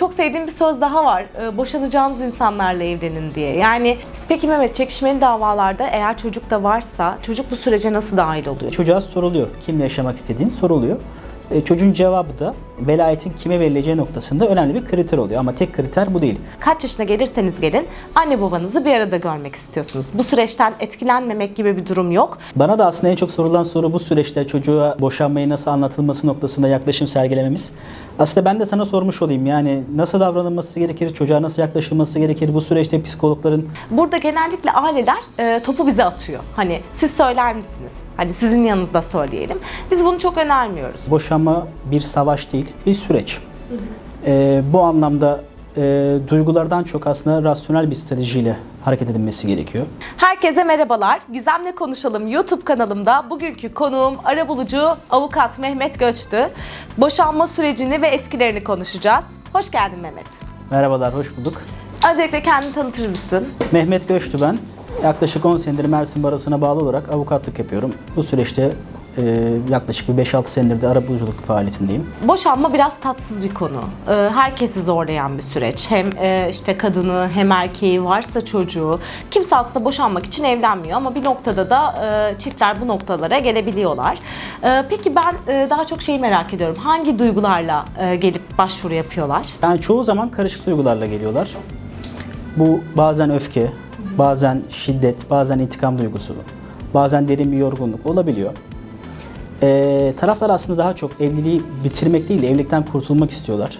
çok sevdiğim bir söz daha var. E, boşanacağınız insanlarla evlenin diye. Yani peki Mehmet çekişmeli davalarda eğer çocuk da varsa çocuk bu sürece nasıl dahil oluyor? Çocuğa soruluyor. Kimle yaşamak istediğin soruluyor. E, çocuğun cevabı da velayetin kime verileceği noktasında önemli bir kriter oluyor. Ama tek kriter bu değil. Kaç yaşına gelirseniz gelin anne babanızı bir arada görmek istiyorsunuz. Bu süreçten etkilenmemek gibi bir durum yok. Bana da aslında en çok sorulan soru bu süreçte çocuğa boşanmayı nasıl anlatılması noktasında yaklaşım sergilememiz. Aslında ben de sana sormuş olayım. Yani nasıl davranılması gerekir, çocuğa nasıl yaklaşılması gerekir, bu süreçte psikologların Burada genellikle aileler e, topu bize atıyor. Hani siz söyler misiniz? Hani sizin yanınızda söyleyelim. Biz bunu çok önermiyoruz. boşanma bir savaş değil, bir süreç. E, bu anlamda e, duygulardan çok aslında rasyonel bir stratejiyle hareket edilmesi gerekiyor. Herkese merhabalar. Gizem'le konuşalım YouTube kanalımda. Bugünkü konuğum arabulucu avukat Mehmet Göçtü. Boşanma sürecini ve etkilerini konuşacağız. Hoş geldin Mehmet. Merhabalar, hoş bulduk. Öncelikle kendini tanıtır mısın? Mehmet Göçtü ben. Yaklaşık 10 senedir Mersin Barosu'na bağlı olarak avukatlık yapıyorum. Bu süreçte e, yaklaşık bir 5-6 senedir de arabuluculuk faaliyetindeyim. Boşanma biraz tatsız bir konu. Ee, Herkesi zorlayan bir süreç. Hem e, işte kadını hem erkeği varsa çocuğu. Kimse aslında boşanmak için evlenmiyor ama bir noktada da e, çiftler bu noktalara gelebiliyorlar. Ee, Peki ben e, daha çok şeyi merak ediyorum. Hangi duygularla e, gelip başvuru yapıyorlar? Yani çoğu zaman karışık duygularla geliyorlar. Bu bazen öfke, bazen şiddet, bazen intikam duygusu, bazen derin bir yorgunluk olabiliyor. Ee, taraflar aslında daha çok evliliği bitirmek değil, de evlilikten kurtulmak istiyorlar.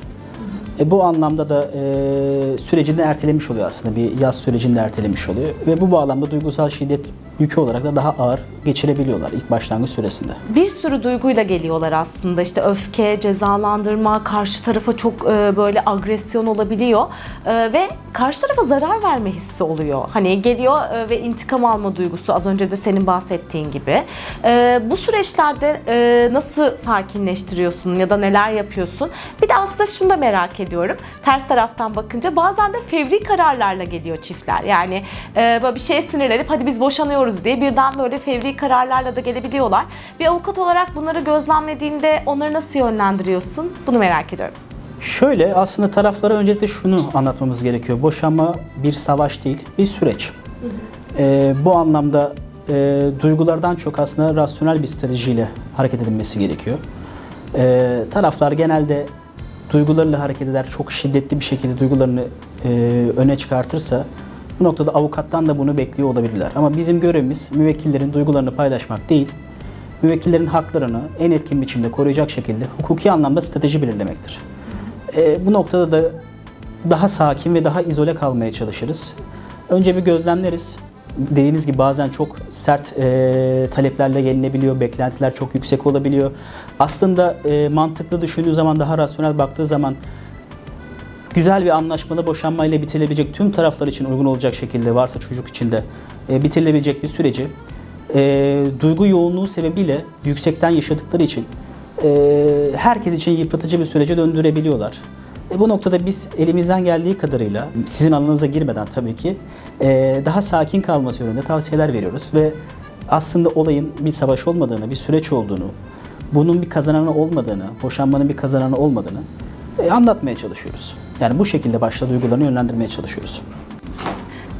E, bu anlamda da e, sürecini ertelemiş oluyor aslında. Bir yaz sürecini de ertelemiş oluyor. Ve bu bağlamda duygusal şiddet yükü olarak da daha ağır geçirebiliyorlar ilk başlangıç süresinde. Bir sürü duyguyla geliyorlar aslında işte öfke, cezalandırma, karşı tarafa çok e, böyle agresyon olabiliyor E, ve karşı tarafa zarar verme hissi oluyor. Hani geliyor e, ve intikam alma duygusu az önce de senin bahsettiğin gibi. E, bu süreçlerde e, nasıl sakinleştiriyorsun ya da neler yapıyorsun? Bir de aslında şunu da merak ediyorum. Ters taraftan bakınca bazen de fevri kararlarla geliyor çiftler. Yani e, böyle bir şeye sinirlenip hadi biz boşanıyoruz diye birden böyle fevri kararlarla da gelebiliyorlar. Bir avukat olarak bunları gözlemlediğinde onları nasıl yönlendiriyorsun? Bunu merak ediyorum. Şöyle aslında taraflara öncelikle şunu anlatmamız gerekiyor. Boşanma bir savaş değil, bir süreç. Ee, bu anlamda e, duygulardan çok aslında rasyonel bir stratejiyle hareket edilmesi gerekiyor. Ee, taraflar genelde duygularıyla hareket eder, çok şiddetli bir şekilde duygularını e, öne çıkartırsa bu noktada avukattan da bunu bekliyor olabilirler. Ama bizim görevimiz müvekkillerin duygularını paylaşmak değil, müvekkillerin haklarını en etkin biçimde koruyacak şekilde hukuki anlamda strateji belirlemektir. E, bu noktada da daha sakin ve daha izole kalmaya çalışırız. Önce bir gözlemleriz. Dediğiniz gibi bazen çok sert e, taleplerle gelinebiliyor, beklentiler çok yüksek olabiliyor. Aslında e, mantıklı düşündüğü zaman, daha rasyonel baktığı zaman güzel bir anlaşmalı boşanmayla bitirilebilecek tüm taraflar için uygun olacak şekilde varsa çocuk için de e, bitirilebilecek bir süreci e, duygu yoğunluğu sebebiyle yüksekten yaşadıkları için e, herkes için yıpratıcı bir sürece döndürebiliyorlar. E, bu noktada biz elimizden geldiği kadarıyla sizin alanınıza girmeden tabii ki e, daha sakin kalması yönünde tavsiyeler veriyoruz ve aslında olayın bir savaş olmadığını, bir süreç olduğunu, bunun bir kazananı olmadığını, boşanmanın bir kazananı olmadığını e, anlatmaya çalışıyoruz. Yani bu şekilde başta duygularını yönlendirmeye çalışıyoruz.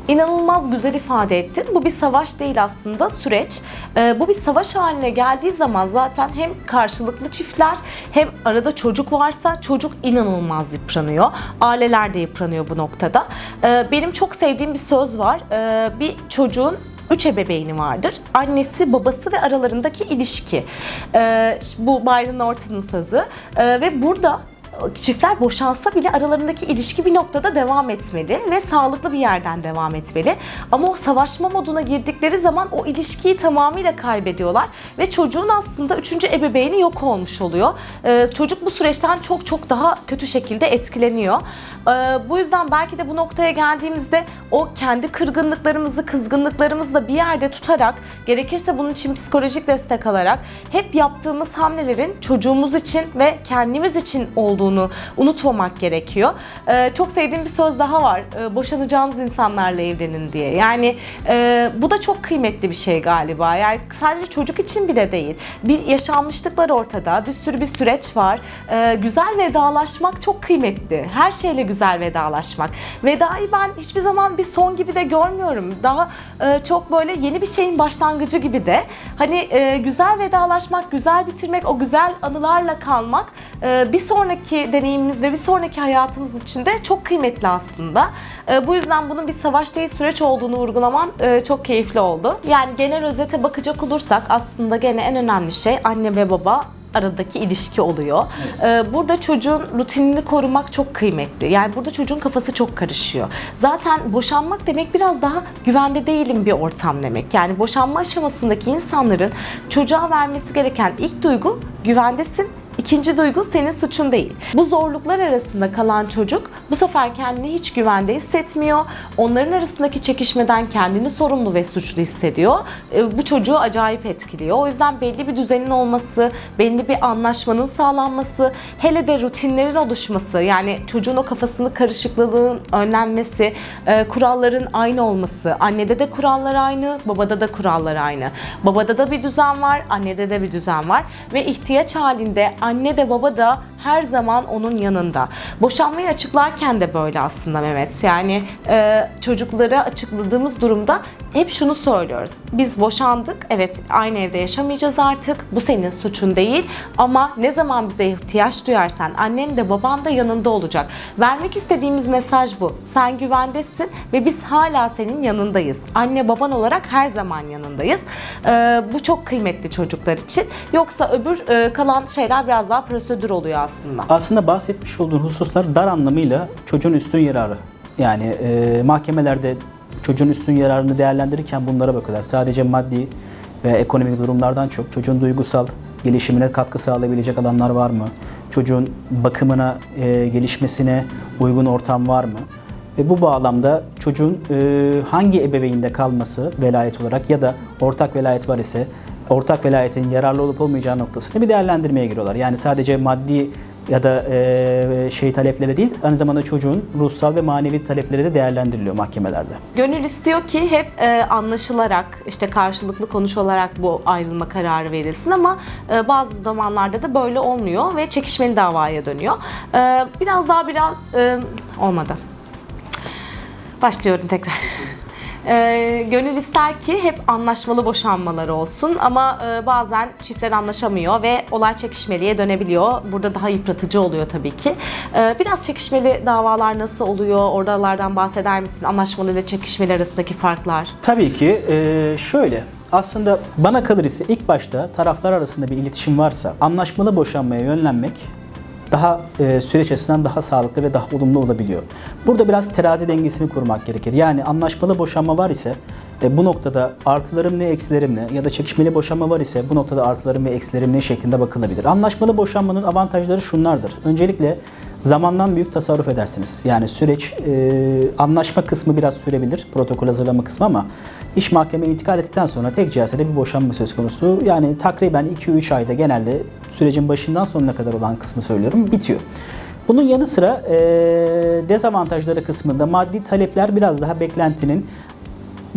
İnanılmaz güzel ifade ettin. Bu bir savaş değil aslında süreç. Ee, bu bir savaş haline geldiği zaman zaten hem karşılıklı çiftler hem arada çocuk varsa çocuk inanılmaz yıpranıyor. Aileler de yıpranıyor bu noktada. Ee, benim çok sevdiğim bir söz var. Ee, bir çocuğun üç ebeveyni vardır. Annesi, babası ve aralarındaki ilişki. Ee, bu Byron Norton'un sözü. Ee, ve burada çiftler boşansa bile aralarındaki ilişki bir noktada devam etmeli ve sağlıklı bir yerden devam etmeli. Ama o savaşma moduna girdikleri zaman o ilişkiyi tamamıyla kaybediyorlar ve çocuğun aslında üçüncü ebeveyni yok olmuş oluyor. Ee, çocuk bu süreçten çok çok daha kötü şekilde etkileniyor. Ee, bu yüzden belki de bu noktaya geldiğimizde o kendi kırgınlıklarımızı, kızgınlıklarımızı da bir yerde tutarak, gerekirse bunun için psikolojik destek alarak hep yaptığımız hamlelerin çocuğumuz için ve kendimiz için olduğunu olduğunu unutmamak gerekiyor. Ee, çok sevdiğim bir söz daha var. Ee, boşanacağınız insanlarla evlenin diye. Yani e, bu da çok kıymetli bir şey galiba. Yani sadece çocuk için bile değil. Bir yaşanmışlık var ortada. Bir sürü bir süreç var. Ee, güzel vedalaşmak çok kıymetli. Her şeyle güzel vedalaşmak. Vedayı ben hiçbir zaman bir son gibi de görmüyorum. Daha e, çok böyle yeni bir şeyin başlangıcı gibi de. Hani e, güzel vedalaşmak, güzel bitirmek, o güzel anılarla kalmak e, bir sonraki deneyimimiz ve bir sonraki hayatımız için de çok kıymetli aslında. E, bu yüzden bunun bir savaş değil süreç olduğunu vurgulamam e, çok keyifli oldu. Yani genel özete bakacak olursak aslında gene en önemli şey anne ve baba aradaki ilişki oluyor. Ee, Burada çocuğun rutinini korumak çok kıymetli. Yani burada çocuğun kafası çok karışıyor. Zaten boşanmak demek biraz daha güvende değilim bir ortam demek. Yani boşanma aşamasındaki insanların çocuğa vermesi gereken ilk duygu güvendesin İkinci duygu senin suçun değil. Bu zorluklar arasında kalan çocuk bu sefer kendini hiç güvende hissetmiyor. Onların arasındaki çekişmeden kendini sorumlu ve suçlu hissediyor. E, Bu çocuğu acayip etkiliyor. O yüzden belli bir düzenin olması, belli bir anlaşmanın sağlanması, hele de rutinlerin oluşması, yani çocuğun o kafasını karışıklığın önlenmesi, e, kuralların aynı olması. Annede de kurallar aynı, babada da kurallar aynı. Babada da bir düzen var, annede de bir düzen var ve ihtiyaç halinde anne de baba da her zaman onun yanında. Boşanmayı açıklarken de böyle aslında Mehmet. Yani e, çocuklara açıkladığımız durumda hep şunu söylüyoruz. Biz boşandık. Evet aynı evde yaşamayacağız artık. Bu senin suçun değil. Ama ne zaman bize ihtiyaç duyarsan annen de baban da yanında olacak. Vermek istediğimiz mesaj bu. Sen güvendesin ve biz hala senin yanındayız. Anne baban olarak her zaman yanındayız. E, bu çok kıymetli çocuklar için. Yoksa öbür e, kalan şeyler biraz daha prosedür oluyor aslında. Aslında bahsetmiş olduğun hususlar dar anlamıyla çocuğun üstün yararı. Yani e, mahkemelerde çocuğun üstün yararını değerlendirirken bunlara bakıyorlar. Sadece maddi ve ekonomik durumlardan çok çocuğun duygusal gelişimine katkı sağlayabilecek alanlar var mı? Çocuğun bakımına, e, gelişmesine uygun ortam var mı? Ve bu bağlamda çocuğun e, hangi ebeveynde kalması velayet olarak ya da ortak velayet var ise ortak velayetin yararlı olup olmayacağı noktasını bir değerlendirmeye giriyorlar. Yani sadece maddi ya da e, şey talepleri değil, aynı zamanda çocuğun ruhsal ve manevi talepleri de değerlendiriliyor mahkemelerde. Gönül istiyor ki hep e, anlaşılarak, işte karşılıklı konuşularak bu ayrılma kararı verilsin ama e, bazı zamanlarda da böyle olmuyor ve çekişmeli davaya dönüyor. E, biraz daha biraz e, olmadı. Başlıyorum tekrar. E, gönül ister ki hep anlaşmalı boşanmaları olsun ama e, bazen çiftler anlaşamıyor ve olay çekişmeliye dönebiliyor. Burada daha yıpratıcı oluyor tabii ki. E, biraz çekişmeli davalar nasıl oluyor? Oralardan bahseder misin? Anlaşmalı ile çekişmeli arasındaki farklar. Tabii ki e, şöyle, aslında bana kalır ise ilk başta taraflar arasında bir iletişim varsa anlaşmalı boşanmaya yönlenmek daha e, süreç açısından daha sağlıklı ve daha olumlu olabiliyor. Burada biraz terazi dengesini kurmak gerekir. Yani anlaşmalı boşanma var ise e, bu noktada artılarım ne eksilerim ne ya da çekişmeli boşanma var ise bu noktada artılarım ve eksilerim ne şeklinde bakılabilir. Anlaşmalı boşanmanın avantajları şunlardır. Öncelikle zamandan büyük tasarruf edersiniz. Yani süreç e, anlaşma kısmı biraz sürebilir, protokol hazırlama kısmı ama iş mahkemeye intikal ettikten sonra tek celsede bir boşanma söz konusu. Yani takriben 2-3 ayda genelde sürecin başından sonuna kadar olan kısmı söylüyorum bitiyor. Bunun yanı sıra e, dezavantajları kısmında maddi talepler biraz daha beklentinin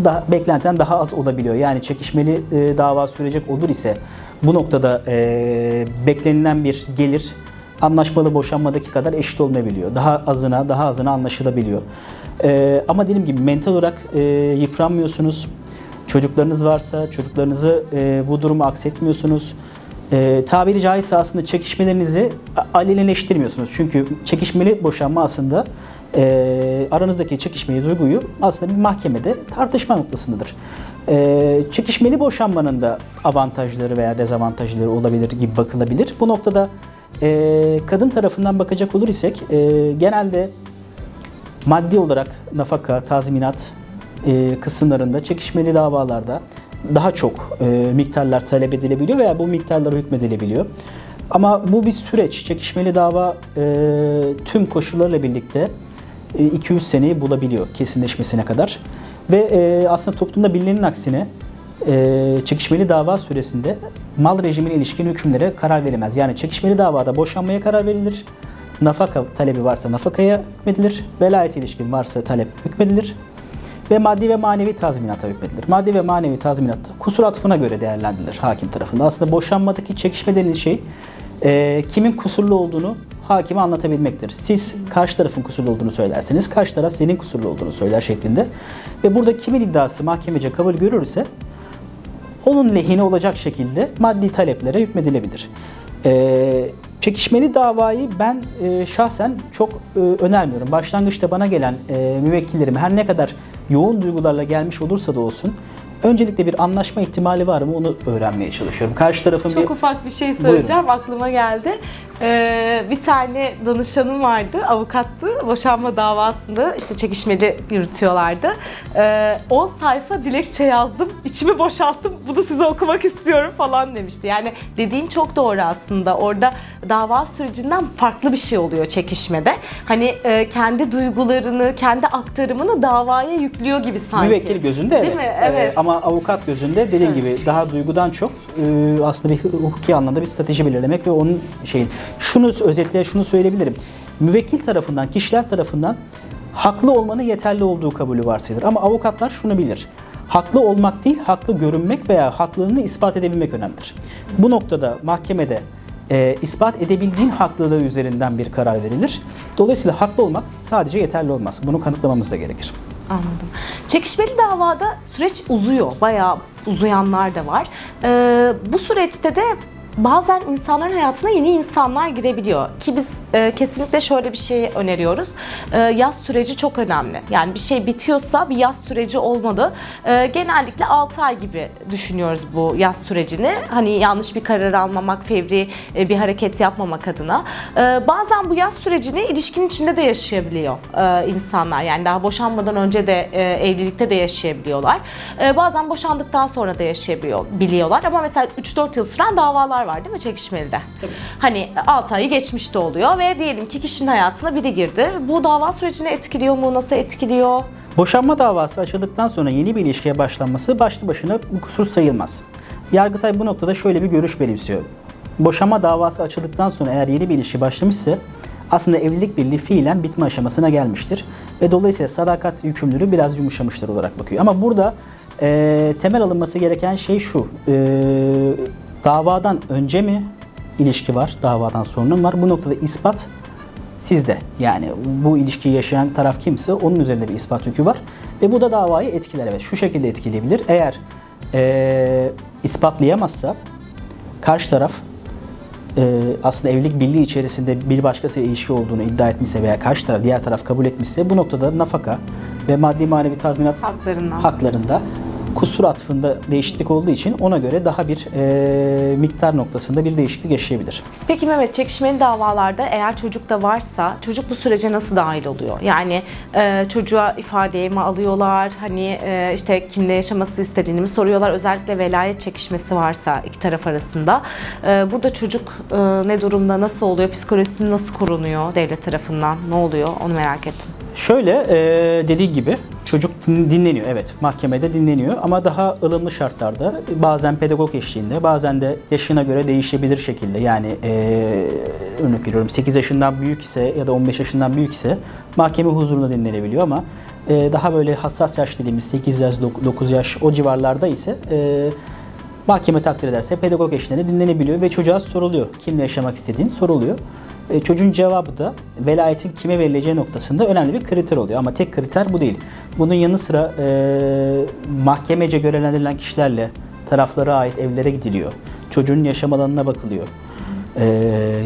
daha, beklentiden daha az olabiliyor. Yani çekişmeli e, dava sürecek olur ise bu noktada e, beklenilen bir gelir anlaşmalı boşanmadaki kadar eşit olmayabiliyor. Daha azına, daha azına anlaşılabiliyor. E, ama dediğim gibi mental olarak e, yıpranmıyorsunuz. Çocuklarınız varsa çocuklarınızı e, bu durumu aksetmiyorsunuz. E, tabiri caizse aslında çekişmelerinizi aleleleştirmiyorsunuz. Çünkü çekişmeli boşanma aslında e, aranızdaki çekişmeyi, duyguyu aslında bir mahkemede tartışma noktasındadır. E, çekişmeli boşanmanın da avantajları veya dezavantajları olabilir gibi bakılabilir. Bu noktada e, kadın tarafından bakacak olur isek e, genelde maddi olarak nafaka, tazminat e, kısımlarında çekişmeli davalarda daha çok e, miktarlar talep edilebiliyor veya bu miktarlara hükmedilebiliyor. Ama bu bir süreç. Çekişmeli dava e, tüm koşullarla birlikte e, 2-3 seneyi bulabiliyor kesinleşmesine kadar. Ve e, aslında toplumda bilinenin aksine e, çekişmeli dava süresinde mal rejimine ilişkin hükümlere karar verilmez. Yani çekişmeli davada boşanmaya karar verilir. Nafaka talebi varsa nafakaya hükmedilir. Velayet ilişkin varsa talep hükmedilir. Ve maddi ve manevi tazminata hükmedilir. Maddi ve manevi tazminat kusur atfına göre değerlendirilir hakim tarafından. Aslında boşanmadaki çekişme denilen şey e, kimin kusurlu olduğunu hakime anlatabilmektir. Siz karşı tarafın kusurlu olduğunu söylerseniz karşı taraf senin kusurlu olduğunu söyler şeklinde. Ve burada kimin iddiası mahkemece kabul görürse onun lehine olacak şekilde maddi taleplere hükmedilebilir. Ee, çekişmeli davayı ben e, şahsen çok e, önermiyorum. Başlangıçta bana gelen e, müvekkillerim her ne kadar yoğun duygularla gelmiş olursa da olsun öncelikle bir anlaşma ihtimali var mı onu öğrenmeye çalışıyorum. Karşı tarafın Çok bir ufak bir şey söyleyeceğim. Aklıma geldi. Ee, bir tane danışanım vardı, avukattı. Boşanma davasında işte çekişmeli yürütüyorlardı. Ee, 10 sayfa dilekçe yazdım, içimi boşalttım. Bunu size okumak istiyorum falan demişti. Yani dediğin çok doğru aslında. Orada dava sürecinden farklı bir şey oluyor çekişmede. Hani e, kendi duygularını, kendi aktarımını davaya yüklüyor gibi sanki. Müvekkil gözünde Değil evet. mi? Ee, Evet. Ama avukat gözünde dediğim gibi daha duygudan çok e, aslında bir hukuki anlamda bir strateji belirlemek ve onun şeyin. Şunu özetle şunu söyleyebilirim. Müvekkil tarafından, kişiler tarafından haklı olmanın yeterli olduğu kabulü varsayılır. Ama avukatlar şunu bilir. Haklı olmak değil, haklı görünmek veya haklılığını ispat edebilmek önemlidir. Bu noktada mahkemede e, ispat edebildiğin haklılığı üzerinden bir karar verilir. Dolayısıyla haklı olmak sadece yeterli olmaz. Bunu kanıtlamamız da gerekir. Anladım. Çekişmeli davada süreç uzuyor. Bayağı uzayanlar da var. Ee, bu süreçte de bazen insanların hayatına yeni insanlar girebiliyor. Ki biz e, kesinlikle şöyle bir şey öneriyoruz. E, yaz süreci çok önemli. Yani bir şey bitiyorsa bir yaz süreci olmalı. E, genellikle 6 ay gibi düşünüyoruz bu yaz sürecini. Hani yanlış bir karar almamak, fevri e, bir hareket yapmamak adına. E, bazen bu yaz sürecini ilişkinin içinde de yaşayabiliyor e, insanlar. Yani daha boşanmadan önce de e, evlilikte de yaşayabiliyorlar. E, bazen boşandıktan sonra da yaşayabiliyor biliyorlar. Ama mesela 3-4 yıl süren davalar var değil mi çekişmelide? Hani 6 ayı geçmiş de oluyor ve diyelim ki kişinin hayatına biri girdi. Bu dava sürecini etkiliyor mu? Nasıl etkiliyor? Boşanma davası açıldıktan sonra yeni bir ilişkiye başlanması başlı başına bir kusur sayılmaz. Yargıtay bu noktada şöyle bir görüş benimsiyor. Boşanma davası açıldıktan sonra eğer yeni bir ilişki başlamışsa aslında evlilik birliği fiilen bitme aşamasına gelmiştir. Ve dolayısıyla sadakat yükümlülüğü biraz yumuşamıştır olarak bakıyor. Ama burada e, temel alınması gereken şey şu. E, davadan önce mi ilişki var, davadan mı var? Bu noktada ispat sizde. Yani bu ilişkiyi yaşayan taraf kimse onun üzerinde bir ispat yükü var. Ve bu da davayı etkiler. Evet şu şekilde etkileyebilir. Eğer eee, ispatlayamazsa karşı taraf eee, aslında evlilik birliği içerisinde bir başkasıyla ilişki olduğunu iddia etmişse veya karşı taraf diğer taraf kabul etmişse bu noktada nafaka ve maddi manevi tazminat Haklarından. haklarında kusur atfında değişiklik olduğu için ona göre daha bir eee, miktar noktasında bir değişiklik yaşayabilir. Peki Mehmet çekişmeli davalarda eğer çocuk da varsa çocuk bu sürece nasıl dahil oluyor? Yani e, çocuğa ifadeye mi alıyorlar? Hani e, işte kimle yaşaması istediğini mi soruyorlar? Özellikle velayet çekişmesi varsa iki taraf arasında. E, burada çocuk e, ne durumda, nasıl oluyor? Psikolojisi nasıl korunuyor devlet tarafından? Ne oluyor? Onu merak ettim. Şöyle e, dediği gibi çocuk din- dinleniyor evet mahkemede dinleniyor ama daha ılımlı şartlarda bazen pedagog eşliğinde bazen de yaşına göre değişebilir şekilde yani e, örnek veriyorum 8 yaşından büyük ise ya da 15 yaşından büyük ise mahkeme huzurunda dinlenebiliyor ama e, daha böyle hassas yaş dediğimiz 8 yaş 9 yaş o civarlarda ise e, Mahkeme takdir ederse pedagog eşliğinde dinlenebiliyor ve çocuğa soruluyor. Kimle yaşamak istediğin soruluyor. E, çocuğun cevabı da velayetin kime verileceği noktasında önemli bir kriter oluyor. Ama tek kriter bu değil. Bunun yanı sıra e, mahkemece görevlendirilen kişilerle taraflara ait evlere gidiliyor. Çocuğun yaşam alanına bakılıyor. E,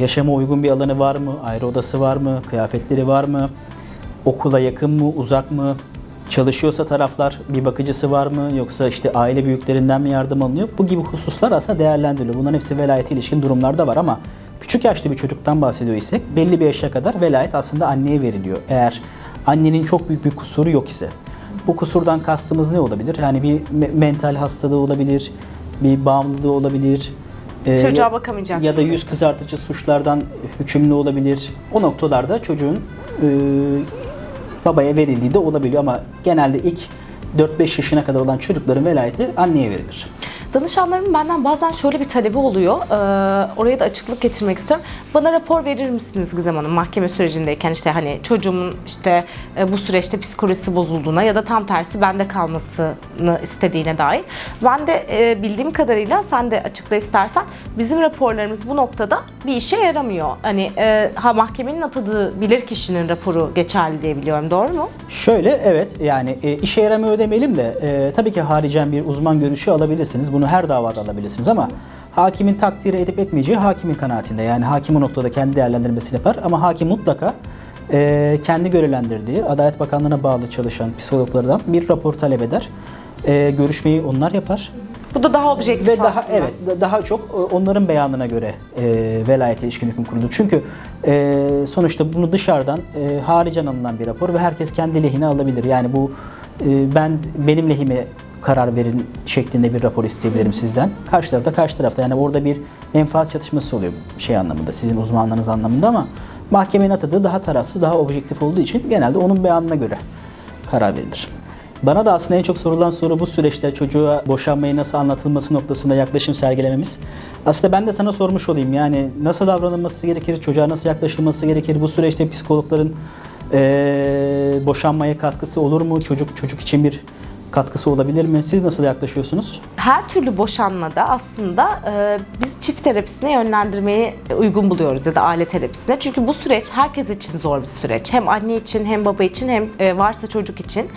yaşama uygun bir alanı var mı? Ayrı odası var mı? Kıyafetleri var mı? Okula yakın mı? Uzak mı? Çalışıyorsa taraflar bir bakıcısı var mı yoksa işte aile büyüklerinden mi yardım alınıyor? Bu gibi hususlar aslında değerlendiriliyor. Bunların hepsi velayete ilişkin durumlarda var ama küçük yaşlı bir çocuktan bahsediyor isek belli bir yaşa kadar velayet aslında anneye veriliyor. Eğer annenin çok büyük bir kusuru yok ise. Bu kusurdan kastımız ne olabilir? Yani bir me- mental hastalığı olabilir, bir bağımlılığı olabilir. Ee, Çocuğa ya- bakamayacak Ya da yüz kızartıcı suçlardan hükümlü olabilir. O noktalarda çocuğun e, babaya verildiği de olabiliyor ama genelde ilk 4-5 yaşına kadar olan çocukların velayeti anneye verilir. Danışanlarımın benden bazen şöyle bir talebi oluyor. Ee, oraya da açıklık getirmek istiyorum. Bana rapor verir misiniz Gizem Hanım mahkeme sürecindeyken işte hani çocuğumun işte e, bu süreçte psikolojisi bozulduğuna ya da tam tersi bende kalmasını istediğine dair. Ben de e, bildiğim kadarıyla sen de açıkla istersen bizim raporlarımız bu noktada bir işe yaramıyor. Hani e, ha mahkemenin atadığı bilir kişinin raporu geçerli diye biliyorum. Doğru mu? Şöyle evet yani e, işe yaramıyor demeyelim de e, tabii ki haricen bir uzman görüşü alabilirsiniz. Bunu her davada alabilirsiniz ama hakimin takdir edip etmeyeceği hakimin kanaatinde. Yani hakim o noktada kendi değerlendirmesini yapar ama hakim mutlaka e, kendi görevlendirdiği Adalet Bakanlığı'na bağlı çalışan psikologlardan bir rapor talep eder. E, görüşmeyi onlar yapar. Bu da daha objektif Ve daha aslında. evet da- daha çok e, onların beyanına göre e, velayete ilişkin hüküm kurulur. Çünkü e, sonuçta bunu dışarıdan e, haricen alınan bir rapor ve herkes kendi lehine alabilir. Yani bu e, ben benim lehime karar verin şeklinde bir rapor isteyebilirim sizden. Karşı tarafta karşı tarafta yani orada bir menfaat çatışması oluyor şey anlamında sizin uzmanlığınız anlamında ama mahkemenin atadığı daha tarafsız daha objektif olduğu için genelde onun beyanına göre karar verilir. Bana da aslında en çok sorulan soru bu süreçte çocuğa boşanmayı nasıl anlatılması noktasında yaklaşım sergilememiz. Aslında ben de sana sormuş olayım yani nasıl davranılması gerekir, çocuğa nasıl yaklaşılması gerekir, bu süreçte psikologların eee, boşanmaya katkısı olur mu, çocuk çocuk için bir katkısı olabilir mi? Siz nasıl yaklaşıyorsunuz? her türlü boşanmada aslında e, biz çift terapisine yönlendirmeyi uygun buluyoruz ya da aile terapisine. Çünkü bu süreç herkes için zor bir süreç. Hem anne için hem baba için hem e, varsa çocuk için.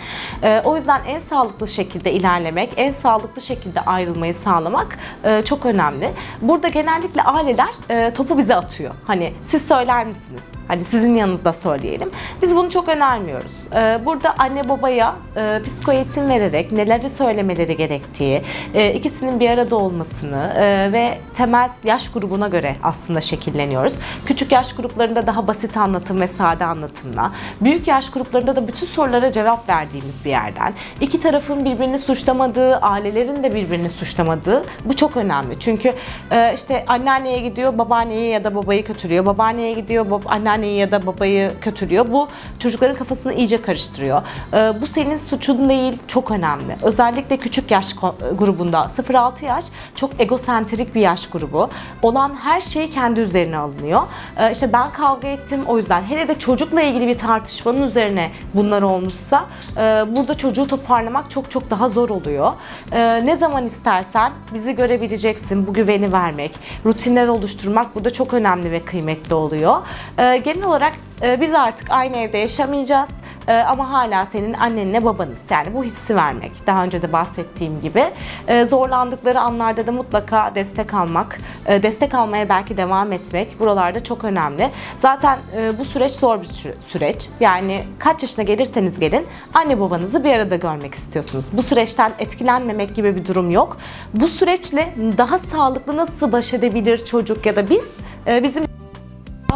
E, o yüzden en sağlıklı şekilde ilerlemek, en sağlıklı şekilde ayrılmayı sağlamak e, çok önemli. Burada genellikle aileler e, topu bize atıyor. Hani siz söyler misiniz? Hani sizin yanınızda söyleyelim. Biz bunu çok önermiyoruz. E, burada anne babaya e, psiko eğitim vererek neleri söylemeleri gerektiği, e, ikisinin bir arada olmasını e, ve temel yaş grubuna göre aslında şekilleniyoruz. Küçük yaş gruplarında daha basit anlatım ve sade anlatımla, büyük yaş gruplarında da bütün sorulara cevap verdiğimiz bir yerden, iki tarafın birbirini suçlamadığı, ailelerin de birbirini suçlamadığı bu çok önemli. Çünkü e, işte anneanneye gidiyor, babaanneyi ya da babayı kötülüyor, babaanneye gidiyor, bab- anneanneyi ya da babayı kötülüyor. Bu çocukların kafasını iyice karıştırıyor. E, bu senin suçun değil, çok önemli. Özellikle küçük yaş ko- grubunda 0-6 yaş çok egosentrik bir yaş grubu. Olan her şey kendi üzerine alınıyor. Ee, işte ben kavga ettim o yüzden. Hele de çocukla ilgili bir tartışmanın üzerine bunlar olmuşsa e, burada çocuğu toparlamak çok çok daha zor oluyor. Ee, ne zaman istersen bizi görebileceksin. Bu güveni vermek, rutinler oluşturmak burada çok önemli ve kıymetli oluyor. Ee, genel olarak e, biz artık aynı evde yaşamayacağız. Ee, ama hala senin annenle babanız. Yani bu hissi vermek. Daha önce de bahsettiğim gibi. Ee, zorlandıkları anlarda da mutlaka destek almak, e, destek almaya belki devam etmek buralarda çok önemli. Zaten e, bu süreç zor bir sü- süreç. Yani kaç yaşına gelirseniz gelin anne babanızı bir arada görmek istiyorsunuz. Bu süreçten etkilenmemek gibi bir durum yok. Bu süreçle daha sağlıklı nasıl baş edebilir çocuk ya da biz bizim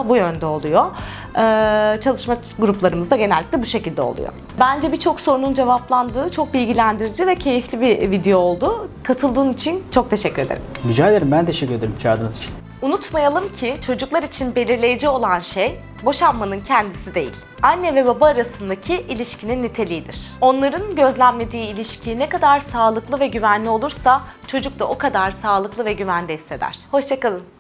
bu yönde oluyor. Ee, çalışma gruplarımız da genellikle bu şekilde oluyor. Bence birçok sorunun cevaplandığı çok bilgilendirici ve keyifli bir video oldu. Katıldığın için çok teşekkür ederim. Rica ederim ben teşekkür ederim çağırdığınız için. Unutmayalım ki çocuklar için belirleyici olan şey boşanmanın kendisi değil. Anne ve baba arasındaki ilişkinin niteliğidir. Onların gözlemlediği ilişki ne kadar sağlıklı ve güvenli olursa çocuk da o kadar sağlıklı ve güvende hisseder. Hoşçakalın.